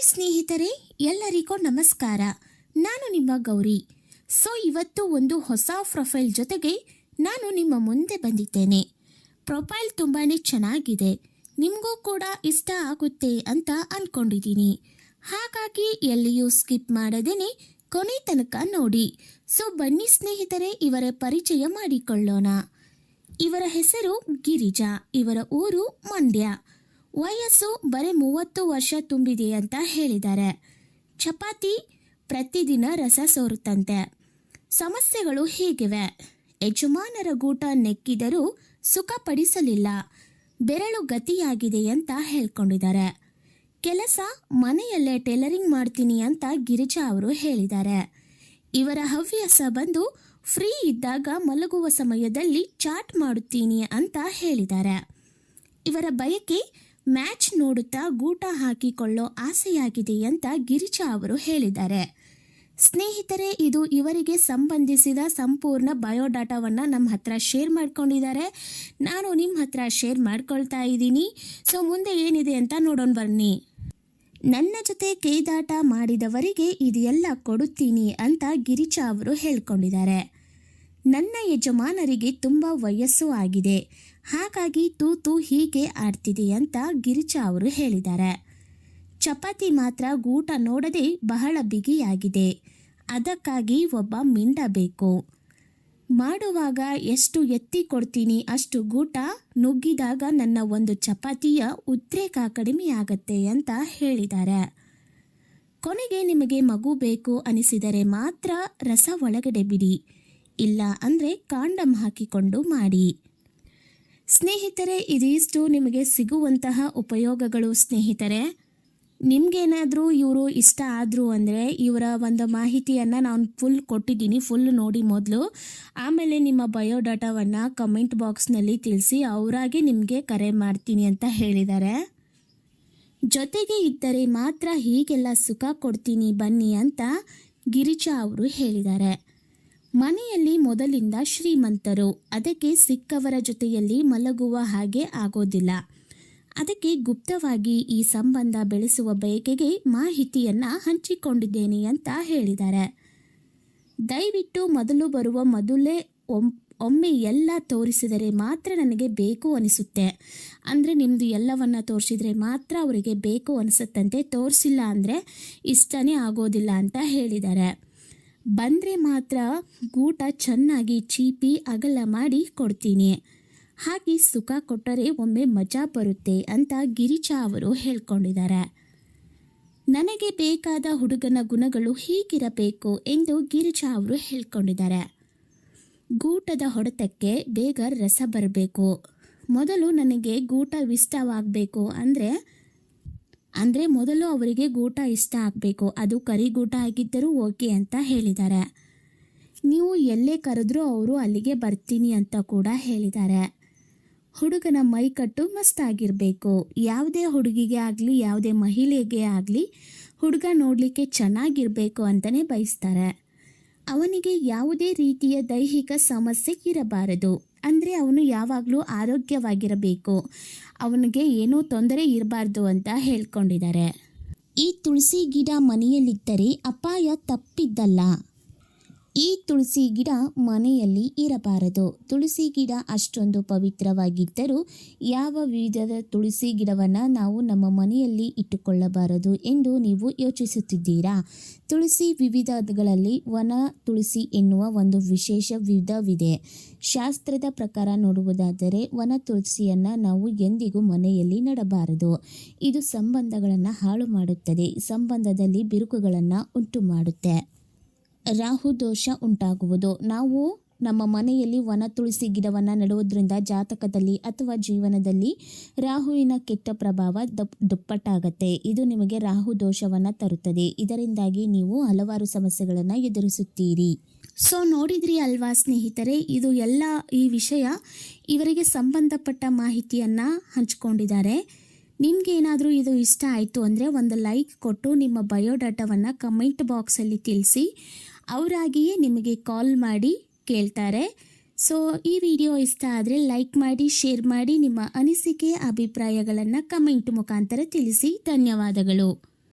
Hi ಸ್ನೇಹಿತರೆ, ಎಲ್ಲರಿಗೂ ನಮಸ್ಕಾರ. ನಾನು ನಿಮ್ಮ ಗೌರಿ. ಸೊ, ಇವತ್ತು ಒಂದು ಹೊಸ ಪ್ರೊಫೈಲ್ ಜೊತೆಗೆ ನಾನು ನಿಮ್ಮ ಮುಂದೆ ಬಂದಿದ್ದೇನೆ. ಪ್ರೊಫೈಲ್ ತುಂಬಾ ಚೆನ್ನಾಗಿದೆ. ನಿಮಗೂ ಕೂಡ ಇಷ್ಟ ಆಗುತ್ತೆ ಅಂತ ಅಂದ್ಕೊಂಡಿದ್ದೀನಿ ಹಾಗಾಗಿ ಎಲ್ಲಿಯೂ ಸ್ಕಿಪ್ ಮಾಡದೇನೆ ಕೊನೆ ತನಕ ನೋಡಿ. ಸೊ, ಬನ್ನಿ ಸ್ನೇಹಿತರೆ, ಇವರ ಪರಿಚಯ ಮಾಡಿಕೊಳ್ಳೋಣ. ಇವರ ಹೆಸರು ಗಿರಿಜಾ, ಇವರ ಊರು ಮಂಡ್ಯ. ವಯಸ್ಸು ಬರೀ ಮೂವತ್ತು ವರ್ಷ ತುಂಬಿದೆ ಅಂತ ಹೇಳಿದ್ದಾರೆ. ಚಪಾತಿ ಪ್ರತಿದಿನ ರಸ ಸೋರುತ್ತಂತೆ. ಸಮಸ್ಯೆಗಳು ಹೀಗಿವೆ. ಯಜಮಾನರ ಗೂಟ ನೆಕ್ಕಿದರೂ ಸುಖಪಡಿಸಲಿಲ್ಲ. ಬೆರಳು ಗತಿಯಾಗಿದೆ ಅಂತ ಹೇಳ್ಕೊಂಡಿದ್ದಾರೆ. ಕೆಲಸ ಮನೆಯಲ್ಲೇ ಟೈಲರಿಂಗ್ ಮಾಡ್ತೀನಿ ಅಂತ ಗಿರಿಜಾ ಅವರು ಹೇಳಿದ್ದಾರೆ. ಇವರ ಹವ್ಯಾಸ ಬಂದು ಫ್ರೀ ಇದ್ದಾಗ ಮಲಗುವ ಸಮಯದಲ್ಲಿ ಚಾಟ್ ಮಾಡುತ್ತೀನಿ ಅಂತ ಹೇಳಿದ್ದಾರೆ. ಇವರ ಬಯಕೆ ಮ್ಯಾಚ್ ನೋಡುತ್ತಾ ಗೂಟ ಹಾಕಿಕೊಳ್ಳೋ ಆಸೆಯಾಗಿದೆ ಅಂತ ಗಿರಿಜಾ ಅವರು ಹೇಳಿದ್ದಾರೆ. ಸ್ನೇಹಿತರೆ, ಇದು ಇವರಿಗೆ ಸಂಬಂಧಿಸಿದ ಸಂಪೂರ್ಣ ಬಯೋಡಾಟಾವನ್ನು ನಮ್ಮ ಹತ್ರ ಶೇರ್ ಮಾಡ್ಕೊಂಡಿದ್ದಾರೆ. ನಾನು ನಿಮ್ಮ ಹತ್ರ ಶೇರ್ ಮಾಡ್ಕೊಳ್ತಾ ಇದ್ದೀನಿ. ಸೊ, ಮುಂದೆ ಏನಿದೆ ಅಂತ ನೋಡೋಣ ಬನ್ನಿ. ನನ್ನ ಜೊತೆ ಕೈದಾಟ ಮಾಡಿದವರಿಗೆ ಇದೆಲ್ಲ ಕೊಡುತ್ತೀನಿ ಅಂತ ಗಿರಿಜಾ ಅವರು ಹೇಳ್ಕೊಂಡಿದ್ದಾರೆ. ನನ್ನ ಯಜಮಾನರಿಗೆ ತುಂಬ ವಯಸ್ಸು ಆಗಿದೆ. ಹಾಗಾಗಿ ತೂತು ಹೀಗೆ ಆಡ್ತಿದೆ ಅಂತ ಗಿರಿಜಾ ಅವರು ಹೇಳಿದ್ದಾರೆ. ಚಪಾತಿ ಮಾತ್ರ ಗೂಟ ನೋಡದೆ ಬಹಳ ಬಿಗಿಯಾಗಿದೆ. ಅದಕ್ಕಾಗಿ ಒಬ್ಬ ಮಿಂಡ ಬೇಕು. ಮಾಡುವಾಗ ಎಷ್ಟು ಎತ್ತಿ ಕೊಡ್ತೀನಿ ಅಷ್ಟು ಗೂಟ? ನುಗ್ಗಿದಾಗ ನನ್ನ ಒಂದು ಚಪಾತಿಯ ಉದ್ರೇಕ ಕಡಿಮೆಯಾಗತ್ತೆ ಅಂತ ಹೇಳಿದ್ದಾರೆ. ಕೊನೆಗೆ ನಿಮಗೆ ಮಗು ಬೇಕು ಅನಿಸಿದರೆ ಮಾತ್ರ ರಸ ಒಳಗಡೆ ಬಿಡಿ. ಇಲ್ಲ ಅಂದರೆ ಕಾಂಡಮ್ ಹಾಕಿಕೊಂಡು ಮಾಡಿ. ಸ್ನೇಹಿತರೆ, ಇದಿಷ್ಟು ನಿಮಗೆ ಸಿಗುವಂತಹ ಉಪಯೋಗಗಳು ಸ್ನೇಹಿತರೆ. ನಿಮಗೇನಾದರೂ ಇವರು ಇಷ್ಟ ಆದರು ಅಂದರೆ ಇವರ ಒಂದು ಮಾಹಿತಿಯನ್ನು ನಾನು ಫುಲ್ ಕೊಟ್ಟಿದ್ದೀನಿ ಫುಲ್ ನೋಡಿ ಮೊದಲು. ಆಮೇಲೆ ನಿಮ್ಮ ಬಯೋಡಾಟಾವನ್ನು ಕಮೆಂಟ್ ಬಾಕ್ಸ್ನಲ್ಲಿ ತಿಳಿಸಿ ಅವರಾಗಿ ನಿಮಗೆ ಕರೆ ಮಾಡ್ತೀನಿ ಅಂತ ಹೇಳಿದ್ದಾರೆ. ಜೊತೆಗೆ ಇದ್ದರೆ ಮಾತ್ರ ಹೀಗೆಲ್ಲ ಸುಖ ಕೊಡ್ತೀನಿ ಬನ್ನಿ ಅಂತ ಗಿರಿಜಾ ಅವರು ಹೇಳಿದ್ದಾರೆ. ಮನೆಯಲ್ಲಿ ಮೊದಲಿಂದ ಶ್ರೀಮಂತರು. ಅದಕ್ಕೆ ಸಿಕ್ಕವರ ಜೊತೆಯಲ್ಲಿ ಮಲಗುವ ಹಾಗೆ ಆಗೋದಿಲ್ಲ. ಅದಕ್ಕೆ ಗುಪ್ತವಾಗಿ ಈ ಸಂಬಂಧ ಬೆಳೆಸುವ ಬಯಕೆಗೆ ಮಾಹಿತಿಯನ್ನ ಹಂಚಿಕೊಂಡಿದ್ದೇನೆ ಅಂತ ಹೇಳಿದ್ದಾರೆ. ದಯವಿಟ್ಟು ಮೊದಲು ಬರುವ ಮೊದಲೇ ಒಮ್ ಒಮ್ಮೆ ಎಲ್ಲ ತೋರಿಸಿದರೆ ಮಾತ್ರ ನನಗೆ ಬೇಕು ಅನಿಸುತ್ತೆ. ಅಂದರೆ ನಿಮ್ಮದು ಎಲ್ಲವನ್ನ ತೋರಿಸಿದರೆ ಮಾತ್ರ ಅವರಿಗೆ ಬೇಕು ಅನಿಸುತ್ತಂತೆ. ತೋರಿಸಿಲ್ಲ ಅಂದರೆ ಇಷ್ಟನೇ ಆಗೋದಿಲ್ಲ ಅಂತ ಹೇಳಿದ್ದಾರೆ. ಬಂದರೆ ಮಾತ್ರ ಗೂಟ ಚೆನ್ನಾಗಿ ಚೀಪಿ ಅಗಲ ಮಾಡಿ ಕೊಡ್ತೀನಿ. ಹಾಗೆ ಸುಖ ಕೊಟ್ಟರೆ ಒಮ್ಮೆ ಮಜಾ ಬರುತ್ತೆ ಅಂತ ಗಿರಿಜಾ ಅವರು ಹೇಳ್ಕೊಂಡಿದ್ದಾರೆ. ನನಗೆ ಬೇಕಾದ ಹುಡುಗನ ಗುಣಗಳು ಹೀಗಿರಬೇಕು ಎಂದು ಗಿರಿಜಾ ಅವರು ಹೇಳ್ಕೊಂಡಿದ್ದಾರೆ. ಗೂಟದ ಹೊಡೆತಕ್ಕೆ ಬೇಗ ರಸ ಬರಬೇಕು. ಮೊದಲು ನನಗೆ ಗೂಟ ಇಷ್ಟವಾಗಬೇಕು ಅಂದರೆ ಅಂದರೆ ಮೊದಲು ಅವರಿಗೆ ಗೂಟ ಇಷ್ಟ ಆಗಬೇಕು. ಅದು ಕರಿಗೂಟ ಆಗಿದ್ದರೂ ಓಕೆ ಅಂತ ಹೇಳಿದ್ದಾರೆ. ನೀವು ಎಲ್ಲೇ ಕರೆದ್ರೂ ಅವರು ಅಲ್ಲಿಗೆ ಬರ್ತೀನಿ ಅಂತ ಕೂಡ ಹೇಳಿದ್ದಾರೆ. ಹುಡುಗನ ಮೈಕಟ್ಟು ಮಸ್ತಾಗಿರಬೇಕು. ಯಾವುದೇ ಹುಡುಗಿಗೆ ಆಗಲಿ, ಯಾವುದೇ ಮಹಿಳೆಗೆ ಆಗಲಿ ಹುಡುಗ ನೋಡಲಿಕ್ಕೆ ಚೆನ್ನಾಗಿರಬೇಕು ಅಂತಲೇ ಬಯಸ್ತಾರೆ. ಅವನಿಗೆ ಯಾವುದೇ ರೀತಿಯ ದೈಹಿಕ ಸಮಸ್ಯೆ ಇರಬಾರದು. ಅಂದರೆ ಅವನು ಯಾವಾಗಲೂ ಆರೋಗ್ಯವಾಗಿರಬೇಕು. ಅವನಿಗೆ ಏನೂ ತೊಂದರೆ ಇರಬಾರ್ದು ಅಂತ ಹೇಳ್ಕೊಂಡಿದ್ದಾರೆ. ಈ ತುಳಸಿ ಗಿಡ ಮನೆಯಲ್ಲಿದ್ದರೆ ಅಪಾಯ ತಪ್ಪಿದ್ದಲ್ಲ. ಈ ತುಳಸಿ ಗಿಡ ಮನೆಯಲ್ಲಿ ಇರಬಾರದು. ತುಳಸಿ ಗಿಡ ಅಷ್ಟೊಂದು ಪವಿತ್ರವಾಗಿದ್ದರೂ ಯಾವ ವಿಧದ ತುಳಸಿ ಗಿಡವನ್ನು ನಾವು ನಮ್ಮ ಮನೆಯಲ್ಲಿ ಇಟ್ಟುಕೊಳ್ಳಬಾರದು ಎಂದು ನೀವು ಯೋಚಿಸುತ್ತಿದ್ದೀರಾ? ತುಳಸಿ ವಿವಿಧಗಳಲ್ಲಿ ವನ ತುಳಸಿ ಎನ್ನುವ ಒಂದು ವಿಶೇಷ ವಿಧವಿದೆ. ಶಾಸ್ತ್ರದ ಪ್ರಕಾರ ನೋಡುವುದಾದರೆ ವನ ತುಳಸಿಯನ್ನು ನಾವು ಎಂದಿಗೂ ಮನೆಯಲ್ಲಿ ನೆಡಬಾರದು. ಇದು ಸಂಬಂಧಗಳನ್ನು ಹಾಳು ಮಾಡುತ್ತದೆ. ಸಂಬಂಧದಲ್ಲಿ ಬಿರುಕುಗಳನ್ನು ಉಂಟು ಮಾಡುತ್ತೆ ರಾಹು ದೋಷ ಉಂಟಾಗುವುದು. ನಾವು ನಮ್ಮ ಮನೆಯಲ್ಲಿ ವನ ತುಳಸಿ ಗಿಡವನ್ನು ನೆಡುವುದರಿಂದ ಜಾತಕದಲ್ಲಿ ಅಥವಾ ಜೀವನದಲ್ಲಿ ರಾಹುವಿನ ಕೆಟ್ಟ ಪ್ರಭಾವ ದಪ್, ದುಪ್ಪಟ್ಟಾಗತ್ತೆ. ಇದು ನಿಮಗೆ ರಾಹು ದೋಷವನ್ನು ತರುತ್ತದೆ. ಇದರಿಂದಾಗಿ ನೀವು ಹಲವಾರು ಸಮಸ್ಯೆಗಳನ್ನು ಎದುರಿಸುತ್ತೀರಿ. ಸೊ, ನೋಡಿದ್ರಿ ಅಲ್ವಾ ಸ್ನೇಹಿತರೆ? ಇದು ಎಲ್ಲ ಈ ವಿಷಯ ಇವರಿಗೆ ಸಂಬಂಧಪಟ್ಟ ಮಾಹಿತಿಯನ್ನು ಹಂಚ್ಕೊಂಡಿದ್ದಾರೆ. ನಿಮ್ಗೆ ಏನಾದರೂ ಇದು ಇಷ್ಟ ಆಯಿತು ಅಂದರೆ ಒಂದು ಲೈಕ್ ಕೊಟ್ಟು ನಿಮ್ಮ ಬಯೋಡಾಟಾವನ್ನು ಕಮೆಂಟ್ ಬಾಕ್ಸಲ್ಲಿ ತಿಳಿಸಿ. ಅವರಾಗಿಯೇ ನಿಮಗೆ ಕಾಲ್ ಮಾಡಿ ಕೇಳ್ತಾರೆ. ಸೊ ಈ ವಿಡಿಯೋ ಇಷ್ಟ ಆದರೆ ಲೈಕ್ ಮಾಡಿ ಶೇರ್ ಮಾಡಿ, ನಿಮ್ಮ ಅನಿಸಿಕೆ, ಅಭಿಪ್ರಾಯಗಳನ್ನು ಕಮೆಂಟ್ ಮುಖಾಂತರ ತಿಳಿಸಿ. ಧನ್ಯವಾದಗಳು.